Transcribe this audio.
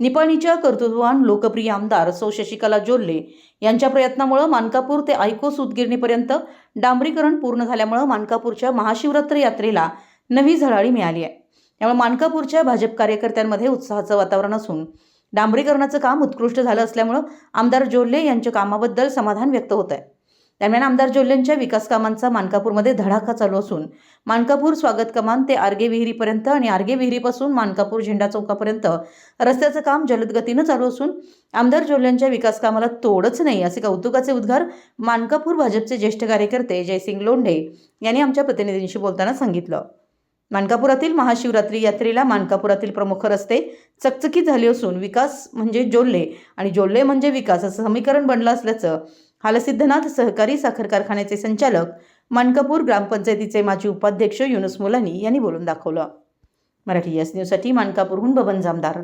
निपाणीच्या कर्तृत्ववान लोकप्रिय आमदार सौ शशिकला जोल्ले यांच्या प्रयत्नामुळे मानकापूर ते ऐको सूतगिरणीपर्यंत डांबरीकरण पूर्ण झाल्यामुळे मानकापूरच्या महाशिवरात्र यात्रेला नवी झळाळी मिळाली आहे. त्यामुळे मानकापूरच्या भाजप कार्यकर्त्यांमध्ये उत्साहाचं वातावरण असून डांबरीकरणाचं काम उत्कृष्ट झालं असल्यामुळं आमदार जोल्ले यांच्या कामाबद्दल समाधान व्यक्त होत आहे दरम्यान आमदार जोल्लेंच्या विकास कामांचा मानकापूरमध्ये धडाका चालू असून मानकापूर स्वागत कमान ते आर्गे विहिरीपर्यंत आणि आर्गे विहिरीपासून मानकापूर झेंडा चौकापर्यंत रस्त्याचं काम जलद गतीनं चालू असून आमदार जोल्यांच्या विकास कामाला तोडच नाही असे कौतुकाचे उद्गार मानकापूर भाजपचे ज्येष्ठ कार्यकर्ते जयसिंग लोंढे यांनी आमच्या प्रतिनिधींशी बोलताना सांगितलं. मानकापुरातील महाशिवरात्री यात्रेला मानकापुरातील प्रमुख रस्ते चकचकीत झाले असून विकास म्हणजे जोल्ले आणि जोल्ले म्हणजे विकास असं समीकरण बनलं असल्याचं हालसिद्धनाथ सहकारी साखर कारखान्याचे संचालक मानकापूर ग्रामपंचायतीचे माजी उपाध्यक्ष युनुस मुलानी यांनी बोलून दाखवलं. मराठी एस न्यूजसाठी मानकापूरहून बबन जामदार.